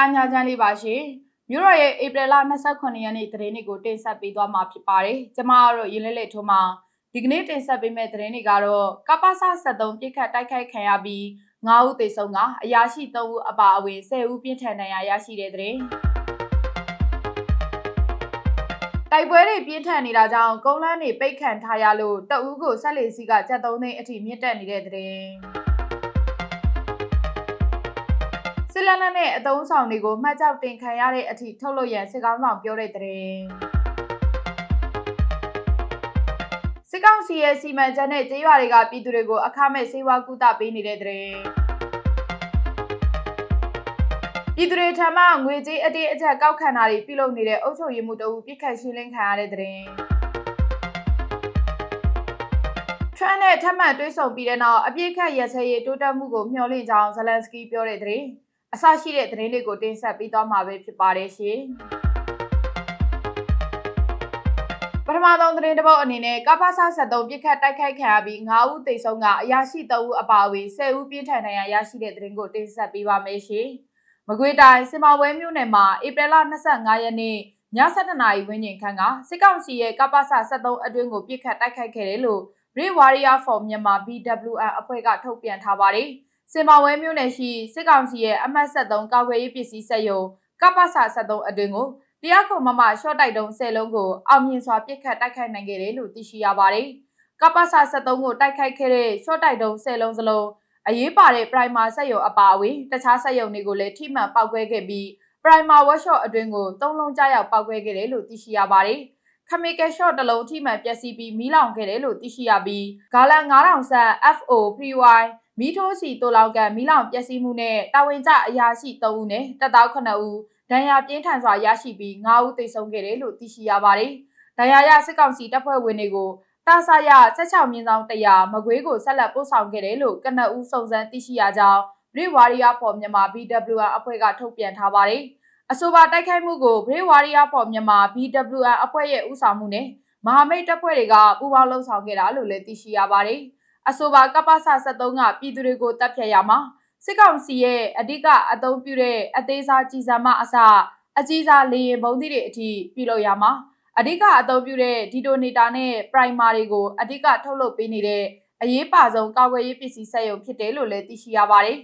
လားညချမ်းလေးပါရှင်မြို့တော်ရဲ့ဧပြီလ29ရက်နေ့သတင်းတွေကိုတင်ဆက်ပေးသွားမှာဖြစ်ပါတယ်ကျမတို့ရင်းလေးလေးထုံးမှာဒီကနေ့တင်ဆက်ပေးမယ့်သတင်းတွေကတော့ကပ္ပစ73ပြစ်ခတ်တိုက်ခိုက်ခံရပြီး9ဦးသေဆုံးကအရာရှိ3ဦးအပါအဝင်10ဦးပြင်းထန်ဒဏ်ရာရရှိတဲ့သတင်းတိုက်ပွဲတွေပြင်းထန်နေတာကြောင့်ကုန်းလန်းတွေပိတ်ခံထားရလို့တအူးကိုဆက်လေစီကကြက်သုံးသိန်းအထိမြင့်တက်နေတဲ့သတ စစ်လက်နက်နဲ့အတုံးဆောင်တွေကိုမှတ်ကြောက်တင်ခံရတဲ့အထိထုတ်လို့ရန်စစ်ကောင်းဆောင်ပြောတဲ့သတင်းစစ်ကောင်စီရဲ့စီမံချက်နဲ့ကြေးရွာတွေကပြည်သူတွေကိုအခမဲ့စေဝါကူတာပေးနေတဲ့သတင်းပြည်သူတွေထံမှငွေကြေးအတေးအကျပ်ကောက်ခံတာတွေပြုလုပ်နေတဲ့အုပ်ချုပ်ရေးမှုတအူပြစ်ခတ်ရှင်းလင်းခံရတဲ့သတင်းထရန်နဲ့ထပ်မံတွေးဆုံပြီးတဲ့နောက်အပြစ်ခတ်ရစဲရေးတိုးတက်မှုကိုမျှော်လင့်ကြောင်းဇလန်စကီပြောတဲ့သတင်း အဆရှိတဲ့သတင်းတွေကိုတင်ဆက်ပေးသွားမှာပဲဖြစ်ပါတယ်ရှင်ပထမဆုံးသတင်းတစ်ပုဒ်အနေနဲ့ကပ္ပစ73ပြစ်ခတ်တိုက်ခိုက်ခံရပြီး9ဦးသေဆုံးကအရာရှိ3ဦးအပါအဝင်10ဦးပြင်းထန်ဒဏ်ရာရရှိတဲ့သတင်းကိုတင်ဆက်ပေးပါမယ်ရှင်။မကွေးတိုင်းစင်မော်ဝဲမြို့နယ်မှာဧပြီလ25ရက်နေ့ည7:00နာရီဝန်းကျင်ခန့်ကစစ်ကောင်စီရဲ့ကပ္ပစ73အတွင်းကိုပြစ်ခတ်တိုက်ခိုက်ခဲ့တယ်လို့ Brave Warrior for Myanmar BWN အဖွဲ့ကထုတ်ပြန်ထားပါတယ်။ စင်မော်ဝဲမြို့နယ်ရှိစစ်ကောင်စီရဲ့အမှတ်73ကာကွယ်ရေးပစ္စည်းစက်ရုံကပ္ပစာ73အတွင်းကိုတရားခုံမမရှော့တိုက်တုံး10လုံးကိုအောင်မြင်စွာပြစ်ခတ်တိုက်ခိုက်နိုင်ခဲ့တယ်လို့သိရှိရပါတယ်။ကပ္ပစာ73ကိုတိုက်ခိုက်ခဲ့တဲ့ရှော့တိုက်တုံး10လုံးစလုံးအရေးပါတဲ့ primer စက်ရုံအပါအဝင်တခြားစက်ရုံတွေကိုလည်းထိမှန်ပောက်ကွဲခဲ့ပြီး primer workshop အတွင်းကို၃လုံးကြားရောက်ပောက်ကွဲခဲ့တယ်လို့သိရှိရပါတယ်။ခမီကယ်ရှော့တစ်လုံးထိမှန်ပျက်စီးပြီးမီးလောင်ခဲ့တယ်လို့သိရှိရပြီးဂါလန်9000ဆန် FO PY မီးထိုးစီတိုလောင်ကန်မီးလောင်ပျက်စီးမှုနဲ့တာဝန်ကျအရာရှိ3ဦးနဲ့တပ်သား9ဦးဒဏ်ရာပြင်းထန်စွာရရှိပြီး9ဦးသေဆုံးခဲ့တယ်လို့သိရှိရပါတယ်။ဒဏ်ရာရစစ်ကောင်စီတပ်ဖွဲ့ဝင်တွေကိုတာဆာရ16မြင်းဆောင်100မကွေးကိုဆက်လက်ပို့ဆောင်ခဲ့တယ်လို့ကနဦးစုံစမ်းသိရှိရကြောင်း Brave Warrior for Myanmar BWR အဖွဲ့ကထုတ်ပြန်ထားပါတယ်။အဆိုပါတိုက်ခိုက်မှုကို Brave Warrior for Myanmar BWR အဖွဲ့ရဲ့ဦးဆောင်မှုနဲ့မဟာမိတ်တပ်ဖွဲ့တွေကပူးပေါင်းလှုပ်ဆောင်ခဲ့တာလို့လည်းသိရှိရပါတယ်။ အဆိုပါကပ္ပစ73ကပြည်သူတွေကိုတပ်ဖြတ်ရမှာစစ်ကောင်စီရဲ့အဓိကအသုံးပြုတဲ့အသေးစားကြီးစံမအစအကြီးစားလေရင်ဘုံသီးတွေအထိပြုလုပ်ရမှာအဓိကအသုံးပြုတဲ့ဒီတိုနီတာနဲ့ပရိုင်မာတွေကိုအဓိကထုတ်လုပ်ပေးနေတဲ့အရေးပါဆုံးကာကွယ်ရေးပစ္စည်းစက်ရုံဖြစ်တယ်လို့လည်းသိရှိရပါတယ်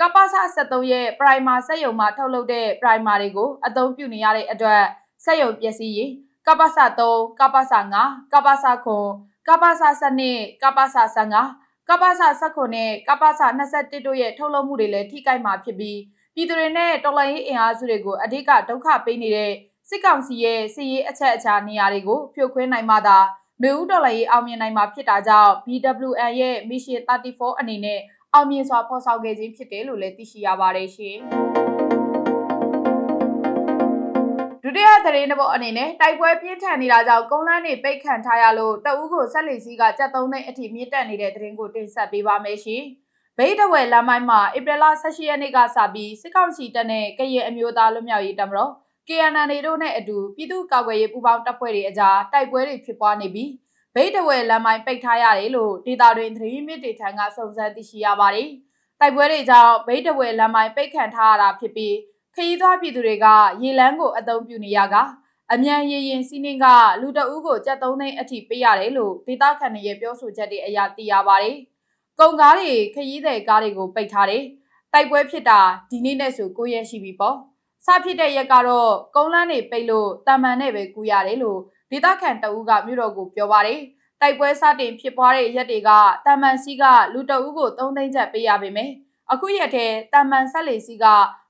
ကပ္ပစ73ရဲ့ပရိုင်မာစက်ရုံမှာထုတ်လုပ်တဲ့ပရိုင်မာတွေကိုအသုံးပြုနေရတဲ့အတွက်စက်ရုံပျက်စီးရင်ကပ္ပစ3ကပ္ပစ5ကပ္ပစ9 ကပ္ပစာစနစ်ကပ္ပစာ15ကပ္ပစာ19နဲ့ကပ္ပစာ21တို့ရဲ့ထုတ်လုပ်မှုတွေလည်းထိခိုက်မှာဖြစ်ပြီးပြည်သူတွေနဲ့တော်လှန်ရေးအင်အားစုတွေကိုအဓိကဒုက္ခပေးနေတဲ့စစ်ကောင်စီရဲ့စီရေးအချက်အချာနေရာတွေကိုဖြိုခွင်းနိုင်မှသာလူဦးတော်လှန်ရေးအောင်မြင်နိုင်မှာဖြစ်တာကြောင့် BWN ရဲ့ Mission 34အနေနဲ့အောင်မြင်စွာဖော်ဆောင်ခဲ့ခြင်းဖြစ်တယ်လို့လည်းသိရှိရပါတယ်ရှင်။ ဒုတိယသတင်းတစ်ပုဒ်အနေနဲ့တိုက်ပွဲပြင်းထန်နေတာကြောင့်ကုန်းလန်းနေပိတ်ခံထားရလို့တအူးကိုဆက်လီစည်းကကြက်သုံးသိန်းအထိမြင့်တက်နေတဲ့သတင်းကိုတင်ဆက်ပေးပါမယ်ရှင်။ဗိတ်တဝဲလမ်းမိုင်းမှာဧပြီလ18ရက်နေ့ကစပြီးစစ်ကောင်စီတပ်နဲ့ကရင်အမျိုးသားလွတ်မြောက်ရေးတပ်မတော် KNN တို့နဲ့အတူပြည်သူ့ကာကွယ်ရေးပူးပေါင်းတပ်ဖွဲ့တွေအကြားတိုက်ပွဲတွေဖြစ်ပွားနေပြီးဗိတ်တဝဲလမ်းမိုင်းပိတ်ထားရတယ်လို့ဒေတာတွင်သတင်းမြစ်တွေထံကစုံစမ်းသိရှိရပါတယ်။တိုက်ပွဲတွေကြောင့်ဗိတ်တဝဲလမ်းမိုင်းပိတ်ခံထားရတာဖြစ်ပြီးခ ရီးသွားပြည်သူတွေကရေလန်းကိုအသုံးပြုနေရကအမြန်ရေရင်စီးနှင်းကလူတအုပ်ကိုကြက်သုံးသိန်းအထိပေးရတယ်လို့ဒေသခံတွေရဲ့ပြောဆိုချက်တွေအရသိရပါတယ်။ကုန်ကားတွေခရီးသည်ကားတွေကိုပိတ်ထားတယ်။တိုက်ပွဲဖြစ်တာဒီနေ့နဲ့ဆို9ရက်ရှိပြီပေါ့။စဖြစ်တဲ့ရက်ကတော့ကုန်းလန်းတွေပိတ်လို့တာမန်နဲ့ပဲကူရတယ်လို့ဒေသခံတအုပ်ကမြို့တော်ကိုပြောပါတယ်။တိုက်ပွဲစတင်ဖြစ်ပွားတဲ့ရက်တွေကတာမန်စီကလူတအုပ်ကို3သိန်းကျပ်ပေးရပါမယ်။အခုရက်ထဲတာမန်ဆက်လေစီက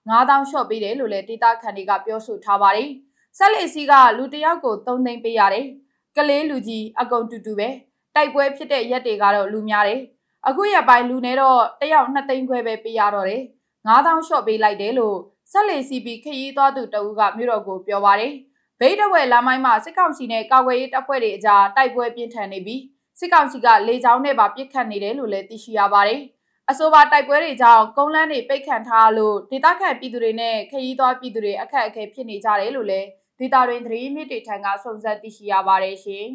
9000ရှော့ပေးတယ်လို့လည်းဒေတာခန်တွေကပြောဆိုထားပါတယ်။ဆက်လက်စီကလူတယောက်ကို3သိန်းပေးရတယ်။ကလေးလူကြီးအကုန်တူတူပဲတိုက်ပွဲဖြစ်တဲ့ရက်တွေကတော့လူများတယ်။အခုရက်ပိုင်းလူနေတော့တယောက်2သိန်းခွဲပဲပေးရတော့တယ်။9000ရှော့ပေးလိုက်တယ်လို့ဆက်လက်စီပြီးခရီးသွားသူတဦးကမြို့တော်ကိုပြောပါတယ်။ဗိတ်တဝဲလမ်းမိုင်းမှာစစ်ကောင်စီနဲ့ကာကွယ်ရေးတပ်ဖွဲ့တွေအကြားတိုက်ပွဲပြင်းထန်နေပြီးစစ်ကောင်စီကလေကြောင်းနဲ့ပါပစ်ခတ်နေတယ်လို့လည်းသိရှိရပါတယ်။ အဆိုပါတိုက်ပွဲတွေကြောင့်ကုန်းလန်းတွေပိတ်ခံထားလို့ဒေသခံပြည်သူတွေနဲ့ခရီးသွားပြည်သူတွေအခက်အခဲဖြစ်နေကြတယ်လို့လည်းဒေသတွင်သတင်းမြစ်တွေထံကစုံစမ်းသိရှိရပါတယ်ရှင်။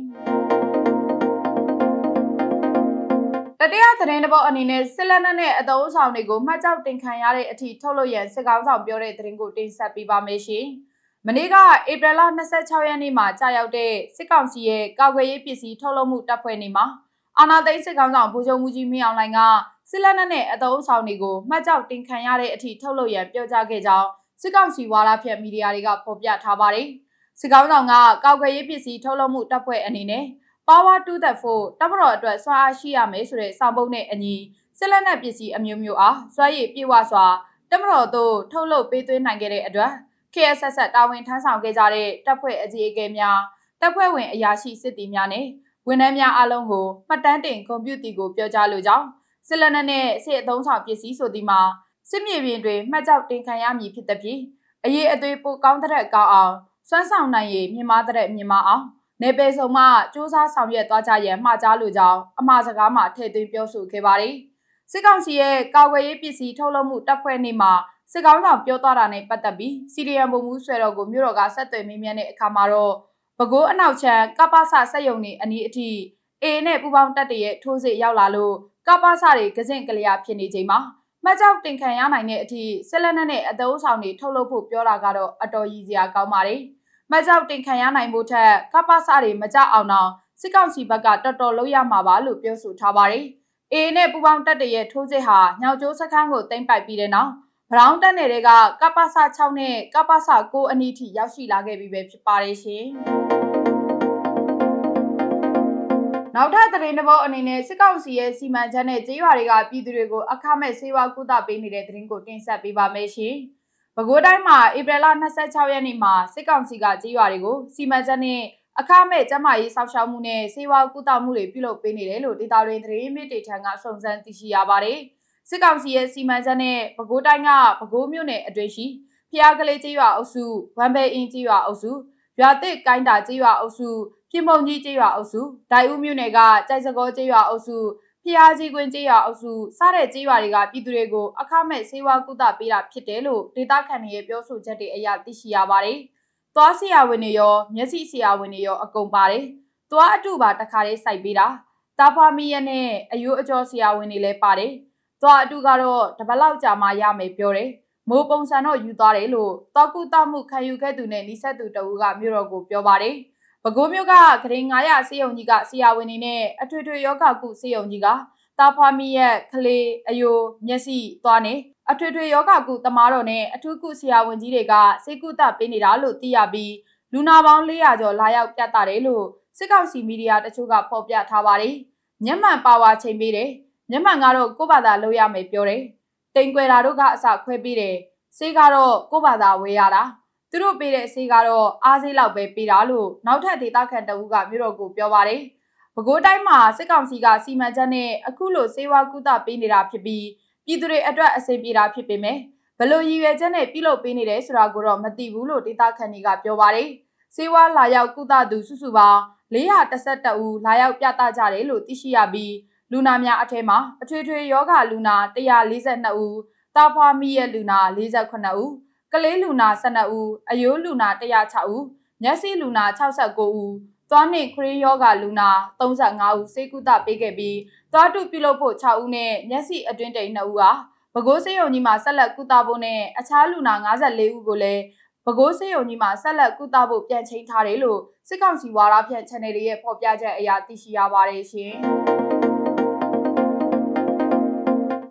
တတိယသတင်းတစ်ပုဒ်အနေနဲ့စစ်လက်နက်နဲ့အသုံးအဆောင်တွေကိုမှတ်ကြောက်တင်ခံရတဲ့အထိထုတ်လို့ရန်စစ်ကောင်းဆောင်ပြောတဲ့သတင်းကိုတင်ဆက်ပေးပါမယ်ရှင်။မနေ့ကဧပြီလ26ရက်နေ့မှာကြာရောက်တဲ့စစ်ကောင်စီရဲ့ကာကွယ်ရေးပစ္စည်းထုတ်လုပ်မှုတပ်ဖွဲ့နေမှာအာနာသိန်းစစ်ကောင်းဆောင်ဗိုလ်ချုပ်မှုကြီးမင်းအောင်လှိုင်က စစ်လက်နက်နဲ့အသုံးအဆောင်တွေကိုမှတ်ကြောက်တင်ခံရတဲ့အထိထုတ်လို့ရန်ပြောကြားခဲ့ကြောင်းစစ်ကောင်စီဝါဒဖြန့်မီဒီယာတွေကဖော်ပြထားပါတယ်။စစ်ကောင်းဆောင်ကကာကွယ်ရေးပစ္စည်းထုတ်လုပ်မှုတပ်ဖွဲ့အနေနဲ့ Power to the 4တပ်မတော်အတွက်စွမ်းအားရှိရမယ်ဆိုတဲ့စောင့်ပုံးနဲ့အညီစစ်လက်နက်ပစ္စည်းအမျိုးမျိုးအားစွမ်းရည်ပြေဝစွာတပ်မတော်သို့ထုတ်လုပ်ပေးသွင်းနိုင်ခဲ့တဲ့အတွက် KSS တာဝန်ထမ်းဆောင်ခဲ့ကြတဲ့တပ်ဖွဲ့အကြီးအကဲများတပ်ဖွဲ့ဝင်အရာရှိစစ်သည်များနဲ့ဝန်ထမ်းများအားလုံးကိုမှတ်တမ်းတင်ကွန်ပျူတာကိုပြောကြားလိုကြောင်း စစ်လက်နက်နဲ့စစ်အသုံးဆောင်ပစ္စည်းဆိုသည်မှာစစ်မြေပြင်တွင်မှတ်ကြောက်တင်ခံရမည်ဖြစ်သဖြင့်အရေးအသွေးပိုကောင်းတဲ့ကောင်းအောင်စွမ်းဆောင်နိုင်ရည်မြင့်မားတဲ့မြင့်မားအောင်နေပေဆုံမှစ조사ဆောင်ရွက်သွားကြရန်မှာကြားလိုကြောင်းအမှားစကားမှာထည့်သွင်းပြောဆိုခဲ့ပါတယ်။စစ်ကောင်စီရဲ့ကာကွယ်ရေးပစ္စည်းထုတ်လုပ်မှုတပ်ဖွဲ့နေမှာစစ်ကောင်ဆောင်ပြောသွားတာနဲ့ပတ်သက်ပြီးစီရီယံဗိုလ်မှူးဆွဲတော်ကိုမြို့တော်ကဆက်သွယ်မေးမြန်းတဲ့အခါမှာတော့ပဲခူးအနောက်ချမ်းကပ္ပစစက်ယုံနေအနီးအထိအေနဲ့ပူပေါင်းတပ်တရဲ့ထိုးစစ်ရောက်လာလို့ ကပ္ပစတွေကစင့်ကလျာဖြစ်နေချိန်မှာမှတ်ကြောက်တင်ခံရနိုင်တဲ့အထိဆက်လက်နဲ့အသုံးဆောင်တွေထုတ်လုပ်ဖို့ပြောတာကတော့အတော်ရည်စရာကောင်းပါတယ်။မှတ်ကြောက်တင်ခံရနိုင်ဖို့ထက်ကပ္ပစတွေမကြအောင်တော့စစ်ကောင်စီဘက်ကတော်တော်လုံးရမှာပါလို့ပြောဆိုထားပါတယ်။အေနဲ့ပူပေါင်းတပ်တရဲ့ထိုးစစ်ဟာညောင်ကျိုးစခန်းကိုတင်ပိုက်ပြီးတဲ့နောက်ဘရောင်းတက်နယ်တွေကကပ္ပစ6နဲ့ကပ္ပစ9အနီးထိရောက်ရှိလာခဲ့ပြီပဲဖြစ်ပါတယ်ရှင်။ နောက်ထပ်သတင်းတစ်ပုဒ်အနေနဲ့စစ်ကောင်စီရဲ့စီမံချက်နဲ့ကြေးရွာတွေကပြည်သူတွေကိုအခမဲ့စေဝါကုသပေးနေတဲ့သတင်းကိုတင်ဆက်ပေးပါမယ်ရှင်။ပဲခူးတိုင်းမှာဧပြီလ26ရက်နေ့မှာစစ်ကောင်စီကကြေးရွာတွေကိုစီမံချက်နဲ့အခမဲ့ကျန်းမာရေးစောင့်ရှောက်မှုနဲ့စေဝါကုသမှုတွေပြုလုပ်ပေးနေတယ်လို့ဒေတာတွင်သတင်းမြစ်တေထံကစုံစမ်းသိရှိရပါတယ်။စစ်ကောင်စီရဲ့စီမံချက်နဲ့ပဲခူးတိုင်းကပဲခူးမြို့နယ်အတွင်းရှိဖျားကလေးကြေးရွာအုပ်စုဝမ်ဘဲအင်းကြေးရွာအုပ်စုရွာတစ်ကိုင်းတာကြေးရွာအုပ်စု ပြင်မုံကြီးကြေးရွာအုပ်စုဒိုင်ဦးမြို့နယ်ကကြိုက်စကောကြေးရွာအုပ်စုဖျားကြီးကွင်းကြေးရွာအုပ်စုစတဲ့ကြေးရွာတွေကပြည်သူတွေကိုအခမဲ့ဆေးဝါးကုသပေးတာဖြစ်တယ်လို့ဒေတာခန်ရဲ့ပြောဆိုချက်တွေအရသိရှိရပါတယ်။သွားဆရာဝန်တွေရောမျက်စိဆရာဝန်တွေရောအကုန်ပါတယ်။သွားအတူပါတခါလေးစိုက်ပေးတာ။တာဖွာမီရနဲ့အယိုးအကျော်ဆရာဝန်တွေလည်းပါတယ်။သွားအတူကတော့တပတ်လောက်ကြာမှရမယ်ပြောတယ်။မိုးပုံစံတော့ယူသွားတယ်လို့တောက်ကူတောက်မှုခံယူခဲ့သူနဲ့နီးစပ်သူတဦးကမြို့တော်ကိုပြောပါတယ်။ ပဲခူးမြို့ကဂရင်900စေယုံကြီးကဆရာဝန်နေနဲ့အထွေထွေယောဂကုစေယုံကြီးကတာဖွာမီရဲ့ကလေးအယိုမျက်စိသွားနေအထွေထွေယောဂကုတမားတော်နဲ့အထူးကုဆရာဝန်ကြီးတွေကစေကုသပေးနေတာလို့သိရပြီးလူနာပေါင်း400ကျော်လာရောက်ပြသတယ်လို့စစ်ကောင်စီမီဒီယာတချို့ကဖော်ပြထားပါတယ်။မျက်မှန်ပါဝါချိန်ပေးတယ်။မျက်မှန်ကတော့ကိုယ့်ဘာသာလုပ်ရမယ်ပြောတယ်။တိမ်ကွယ်တာတို့ကအစခွဲပေးတယ်။စေးကတော့ကိုယ့်ဘာသာဝေရတာ။ သူတို့ပေးတဲ့ဆေးကတော့အားဆေးလောက်ပဲပေးတာလို့နောက်ထပ်ဒေသခံတအုပ်ကမြို့တော်ကိုပြောပါတယ်။ပဲခူးတိုင်းမှာစစ်ကောင်စီကစီမံချက်နဲ့အခုလိုဆေးဝါးကုသပေးနေတာဖြစ်ပြီးပြည်သူတွေအတွက်အဆင်ပြေတာဖြစ်ပေမဲ့ဘလို့ရည်ရွယ်ချက်နဲ့ပြုလုပ်ပေးနေတယ်ဆိုတာကိုတော့မသိဘူးလို့ဒေသခံတွေကပြောပါတယ်။ဆေးဝါးလာရောက်ကုသသူစုစုပေါင်း412ဦးလာရောက်ပြသကြတယ်လို့သိရှိရပြီးလူနာများအထက်မှာအထွေထွေယောဂလူနာ142ဦးတာဖွာမီရဲ့လူနာ48ဦး ကလေးလူနာ12ဦးအယိုးလူနာ106ဦးမျက်စိလူနာ69ဦးသွားနှင့်ခရီးယောဂလူနာ35ဦးစေကုသပေးခဲ့ပြီးသွားတုပြုလုပ်ဖို့6ဦးနဲ့မျက်စိအတွင်းတိမ်2ဦးဟာပဲခူးစေယုံကြီးမှာဆက်လက်ကုသဖို့နဲ့အခြားလူနာ54ဦးကိုလည်းပဲခူးစေယုံကြီးမှာဆက်လက်ကုသဖို့ပြန်ချိန်ထားတယ်လို့စစ်ကောင်စီဝါဒဖြန့် channel ရဲ့ဖော်ပြချက်အရသိရှိရပါတယ်ရှင်။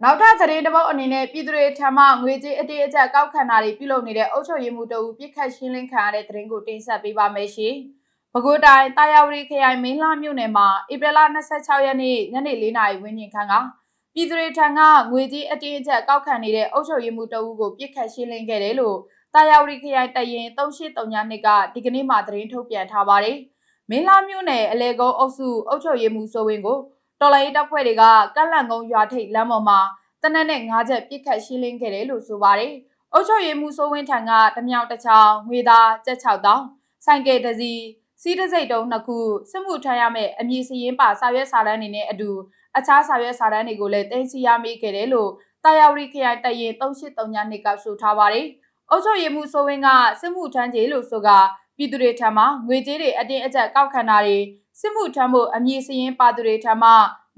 နောက်ထပ်သတင်းတစ်ပုဒ်အနေနဲ့ပြည်သူတွေထံမှငွေကြေးအတေးအကျပ်ကောက်ခံတာတွေပြုလုပ်နေတဲ့အုပ်ချုပ်ရေးမှူးတို့ပြစ်ခတ်ရှင်းလင်းခံရတဲ့သတင်းကိုတင်ဆက်ပေးပါမယ်ရှင်။ပဲခူးတိုင်းတာယာဝတီခရိုင်မင်းလာမြို့နယ်မှာဧပြီလ26ရက်နေ့ညနေ4နာရီဝန်းကျင်ခန့်ကပြည်သူတွေထံကငွေကြေးအတေးအကျပ်ကောက်ခံနေတဲ့အုပ်ချုပ်ရေးမှူးတို့ကိုပြစ်ခတ်ရှင်းလင်းခဲ့တယ်လို့တာယာဝတီခရိုင်တရင်3839နှစ်ကဒီကနေ့မှသတင်းထုတ်ပြန်ထားပါတယ်။မင်းလာမြို့နယ်အလေကုန်းအုပ်စုအုပ်ချုပ်ရေးမှူးစိုးဝင်းကို တော်လိုင်းတပ်ဖွဲ့တွေကကန့်လန့်ကုန်းရွာထိပ်လမ်းပေါ်မှာတနက်နဲ့၅ချက်ပြစ်ခတ်ရှင်းလင်းခဲ့တယ်လို့ဆိုပါတယ်။အုပ်ချုပ်ရေးမှူးစိုးဝင်းထံကတမြောင်တစ်ချောင်းငွေသားကျပ်6တောင်းဆိုင်ကယ်တစ်စီးစီးတစိတ်တုံးနှစ်ခုစစ်မှုထမ်းရမယ့်အမည်စရင်းပါစာရွက်စာတမ်းတွေနဲ့အတူအခြားစာရွက်စာတမ်းတွေကိုလည်းတင်စီရမိခဲ့တယ်လို့တာယာဝတီခရိုင်တရင်3839နှစ်ကဆိုထားပါတယ်။အုပ်ချုပ်ရေးမှူးစိုးဝင်းကစစ်မှုထမ်းကြေလို့ဆိုကပြည်သူတွေထံမှငွေကြေးတွေအတင်းအကျပ်ကောက်ခံတာတွေ စစ်မှုထမ်းဖို့အမည်စရင်းပါသူတွေထံမှ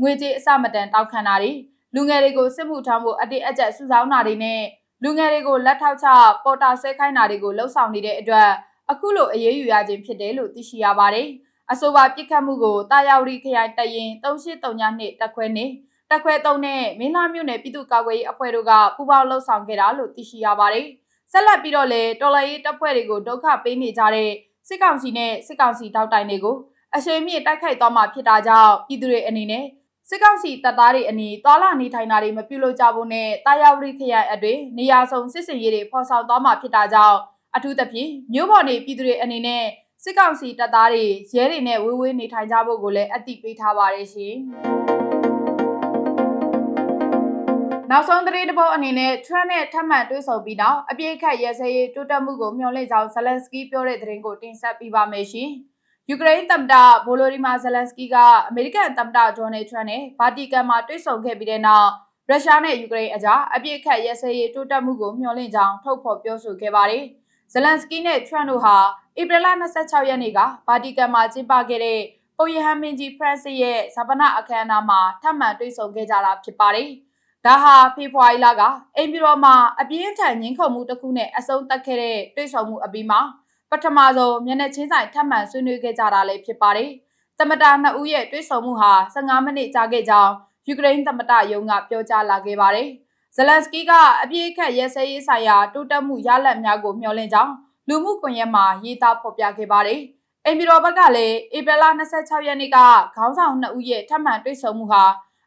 ငွေကြေးအစမတန်တောက်ခံတာတွေလူငယ်တွေကိုစစ်မှုထမ်းဖို့အတိအကျပ်စုဆောင်းတာတွေနဲ့လူငယ်တွေကိုလက်ထောက်ချပေါ်တာဆွဲခိုင်းတာတွေကိုလှုံ့ဆော်နေတဲ့အတွက်အခုလိုအရေးယူရခြင်းဖြစ်တယ်လို့သိရှိရပါတယ်။အဆိုပါပြစ်ခတ်မှုကိုတာယာဝတီခရိုင်တရင်3839နှစ်တက်ခွဲနေတက်ခွဲ3နဲ့မင်းလာမြို့နယ်ပြည်သူ့ကာကွယ်ရေးအဖွဲ့တို့ကပူးပေါင်းလှုပ်ဆောင်ခဲ့တာလို့သိရှိရပါတယ်။ဆက်လက်ပြီးတော့လေတော်လှန်ရေးတပ်ဖွဲ့တွေကိုဒုက္ခပေးနေကြတဲ့စစ်ကောင်စီနဲ့စစ်ကောင်စီတောက်တိုင်တွေကို အရှိန်မြင့်တိုက်ခိုက်သွားမှာဖြစ်တာကြောင့်ပြည်သူတွေအနေနဲ့စစ်ကောင်စီတပ်သားတွေအနီးသွာလာနေထိုင်တာတွေမပြုလုပ်ကြဖို့နဲ့တာယာဝတီခရိုင်အတွင်းနေရာစုံစစ်စင်ရေးတွေဖော်ဆောင်သွားမှာဖြစ်တာကြောင့်အထူးသဖြင့်မြို့ပေါ်နေပြည်သူတွေအနေနဲ့စစ်ကောင်စီတပ်သားတွေရဲတွေနဲ့ဝေးဝေးနေထိုင်ကြဖို့ကိုလည်းအသိပေးထားပါတယ်ရှင်။နောက်ဆုံးသတင်းတစ်ပုဒ်အနေနဲ့ Trump နဲ့ထပ်မံတွေ့ဆုံပြီးနောက်အပြည့်အခက်ရဲစဲရေးတိုးတက်မှုကိုမျှော်လင့်ကြောင်းဇလန်စကီပြောတဲ့သတင်းကိုတင်ဆက်ပေးပါမယ်ရှင်။ ယူကရိန်းသမ္မတဗိုလိုဒီမာဇလန်စကီကအမေရိကန်သမ္မတဒေါ်နယ်ထရန့်နဲ့ဗာတီကန်မှာတွေ့ဆုံခဲ့ပြီးတဲ့နောက်ရုရှားနဲ့ယူကရိန်းအကြားအပြည့်အခက်ရဲစဲရေးတိုးတက်မှုကိုမျှော်လင့်ကြောင်းထုတ်ဖော်ပြောဆိုခဲ့ပါတယ်။ဇလန်စကီနဲ့ထရန့်တို့ဟာဧပြီလ26ရက်နေ့ကဗာတီကန်မှာကျင်းပခဲ့တဲ့ပုပ်ယဟန်မင်းကြီးဖရန့်စစ်ရဲ့ဇာပနာအခမ်းအနားမှာထပ်မံတွေ့ဆုံခဲ့ကြတာဖြစ်ပါတယ်။ဒါဟာဖေဖော်ဝါရီလကအိမ်ပြည်တော်မှာအပြင်းထန်ငင်းခုန်မှုတစ်ခုနဲ့အဆုံးသတ်ခဲ့တဲ့တွေ့ဆုံမှုအပြီးမှာ ပထမဆုံးမျက်နှာချင်းဆိုင်ထပ်မံဆွေးနွေးခဲ့ကြတာလည်းဖြစ်ပါတယ်။သမ္မတနှစ်ဦးရဲ့တွေ့ဆုံမှုဟာ15မိနစ်ကြာခဲ့ကြောင်းယူကရိန်းသမ္မတရုံးကပြောကြားလာခဲ့ပါတယ်။ဇလန်စကီကအပြည့်အခက်ရဲစဲရေးဆိုင်ရာတိုးတက်မှုရလဒ်များကိုမျှော်လင့်ကြောင်းလူမှုကွန်ရက်မှာရေးသားဖော်ပြခဲ့ပါတယ်။အင်ပြည်တော်ဘက်ကလည်းဧပြီလ26ရက်နေ့ကခေါင်းဆောင်နှစ်ဦးရဲ့ထပ်မံတွေ့ဆုံမှုဟာ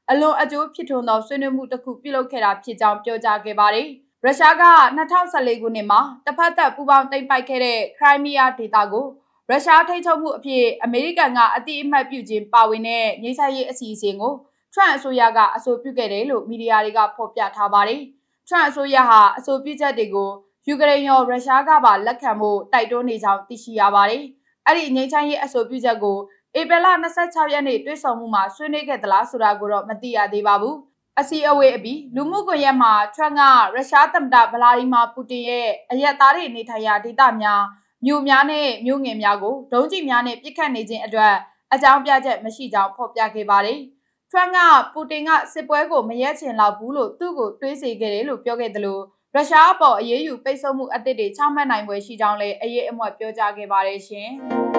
အလွန်အကျိုးဖြစ်ထွန်းသောဆွေးနွေးမှုတစ်ခုပြုလုပ်ခဲ့တာဖြစ်ကြောင်းပြောကြားခဲ့ပါတယ်။ ရုရှားက2014ခုနှစ်မှာတစ်ဖက်သက်ပူးပေါင်းသိမ်းပိုက်ခဲ့တဲ့ခရိုင်းမီးယားဒေသကိုရုရှားထိန်းချုပ်မှုအဖြစ်အမေရိကန်ကအတိအမှတ်ပြုခြင်းပါဝင်တဲ့ငြိမ်းချမ်းရေးအစီအစဉ်ကိုထရန့်အစိုးရကအဆိုပြုခဲ့တယ်လို့မီဒီယာတွေကဖော်ပြထားပါတယ်။ထရန့်အစိုးရဟာအဆိုပြုချက်တွေကိုယူကရိန်းရောရုရှားကပါလက်ခံဖို့တိုက်တွန်းနေကြောင်းသိရှိရပါတယ်။အဲ့ဒီငြိမ်းချမ်းရေးအဆိုပြုချက်ကိုဧပြီလ26ရက်နေ့တွေ့ဆုံမှုမှာဆွေးနွေးခဲ့သလားဆိုတာကိုတော့မသိရသေးပါဘူး။ အစီအဝေးအပြီးလူမှုကွန်ရက်မှာထရန့်ကရုရှားသမ္မတဗလာဒီမာပူတင်ရဲ့အရက်သားတွေနေထိုင်ရာဒေသများမြို့များနဲ့မြို့ငယ်များကိုဒုံးကျည်များနဲ့ပစ်ခတ်နေခြင်းအတွက်အကြောင်းပြချက်မရှိကြောင်းဖော်ပြခဲ့ပါတယ်။ထရန့်ကပူတင်ကစစ်ပွဲကိုမရက်ချင်တော့ဘူးလို့သူ့ကိုတွေးစေခဲ့တယ်လို့ပြောခဲ့တယ်လို့ရုရှားအပေါ်အရေးယူပိတ်ဆို့မှုအသစ်တွေချမှတ်နိုင်ပွဲရှိကြောင်းလည်းအရေးအမွက်ပြောကြားခဲ့ပါတယ်ရှင်။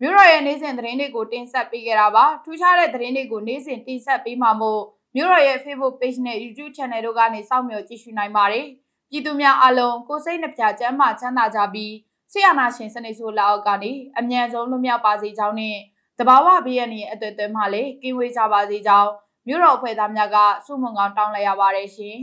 မြို့တော်ရဲ့နေ့စဉ်သတင်းတွေကိုတင်ဆက်ပေးကြတာပါထူးခြားတဲ့သတင်းတွေကိုနေ့စဉ်တင်ဆက်ပေးမှာမို့မြို့တော်ရဲ့ Facebook Page နဲ့ YouTube Channel တို့ကနေစောင့်မျှော်ကြည့်ရှုနိုင်ပါတယ်ပြည်သူများအလုံးကိုစိတ်နှပြချမ်းသာချမ်းသာကြပြီးဆရာနာရှင်စနေဆိုလောက်ကနေအမြန်ဆုံးလွတ်မြောက်ပါစေကြောင်းနဲ့တဘာဝဘေးရန်ရဲ့အတွေ့အကြုံမှလည်းကင်းဝေးကြပါစေကြောင်းမြို့တော်အဖွဲ့သားများကစုမုံကောင်းတောင်းလိုက်ရပါတယ်ရှင်